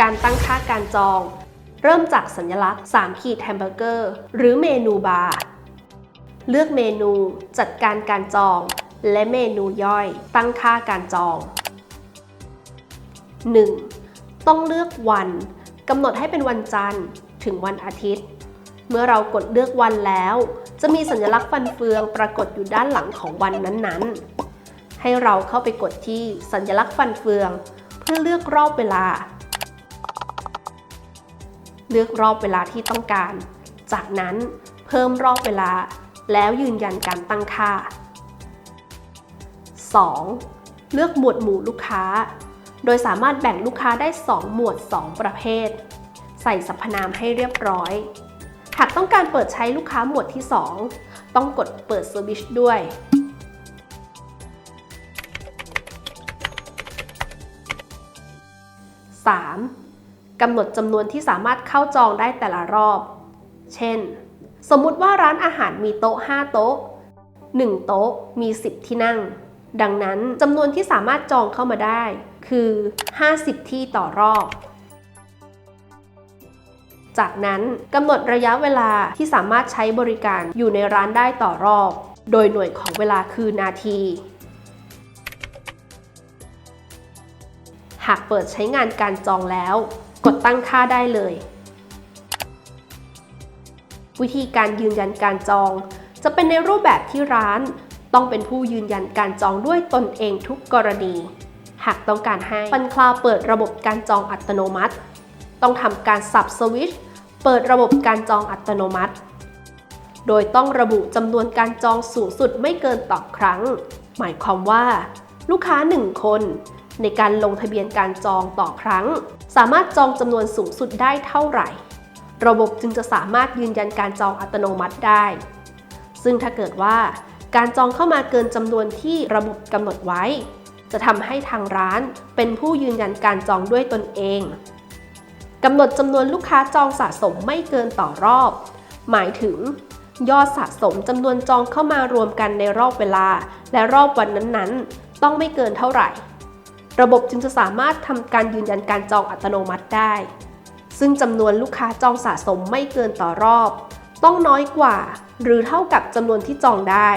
การตั้งค่าการจอง เริ่มจากสัญลักษณ์ 3 ขีดแฮมเบอร์เกอร์ หรือเมนูบาร์เลือกเมนูจัดการการจอง และเมนูย่อยตั้งค่าการจอง 1. ต้องเลือกวันกำหนดให้เป็นวันจันทร์ถึงวันอาทิตย์ เมื่อเรากดเลือกวันแล้ว จะมีสัญลักษณ์ฟันเฟืองปรากฏอยู่ด้านหลังของวันนั้นๆ ให้เราเข้าไปกดที่สัญลักษณ์ฟันเฟือง เพื่อเลือกรอบเวลา เลือกรอบเวลาที่ต้องการ จากนั้นเพิ่มรอบเวลา แล้วยืนยันการตั้งค่า 2. เลือกหมวดหมู่ลูกค้า โดยสามารถแบ่งลูกค้าได้ 2 หมวด 2 ประเภท ใส่สรรพนามให้เรียบร้อย หากต้องการเปิดใช้ลูกค้าหมวดที่ 2 ต้องกดเปิดสวิตชด้วย 3. กำหนดจำนวนที่สามารถเข้าจองได้แต่ละรอบ เช่น สมมุติว่าร้านอาหารมีโต๊ะ 5 โต๊ะ 1 โต๊ะมี 10 ที่นั่ง ดังนั้นจำนวนที่สามารถจองเข้ามาได้ คือ 50 ที่ต่อรอบ จากนั้นกำหนดระยะเวลาที่สามารถใช้บริการอยู่ในร้านได้ต่อรอบ โดยหน่วยของเวลาคือนาที หากเปิดใช้งานการจองแล้ว กดตั้งค่าได้เลย วิธีการยืนยันการจอง จะเป็นในรูปแบบที่ร้าน ต้องเป็นผู้ยืนยันการจองด้วยตนเองทุกกรณี หากต้องการให้ฟันคลาวเปิดระบบการจองอัตโนมัติ ต้องทำการสับสวิตช์เปิดระบบการจองอัตโนมัติ โดยต้องระบุจำนวนการจองสูงสุดไม่เกินต่อครั้ง หมายความว่า ลูกค้า 1 คน ในการลงทะเบียนการจองต่อครั้ง สามารถจองจำนวนสูงสุดได้เท่าไหร่ ระบบจึงจะสามารถยืนยันการจองอัตโนมัติได้ ซึ่งถ้าเกิดว่าการจองเข้ามาเกินจำนวนที่ระบบกำหนดไว้ จะทำให้ทางร้านเป็นผู้ยืนยันการจองด้วยตนเองกำหนดจำนวนลูกค้าจองสะสมไม่เกินต่อรอบ หมายถึง ยอดสะสมจำนวนจองเข้ามารวมกันในรอบเวลา และรอบวันนั้นๆ ต้องไม่เกินเท่าไหร่ ระบบจึงจะสามารถทำการยืนยันการจองอัตโนมัติได้ ซึ่งจำนวนลูกค้าจองสะสมไม่เกินต่อรอบ ต้องน้อยกว่า หรือเท่ากับจำนวนที่จองได้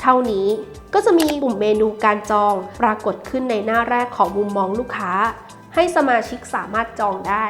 เท่านี้ก็จะมีปุ่มเมนูการจองปรากฏขึ้นในหน้าแรกของมุมมองลูกค้า ให้สมาชิกสามารถจองได้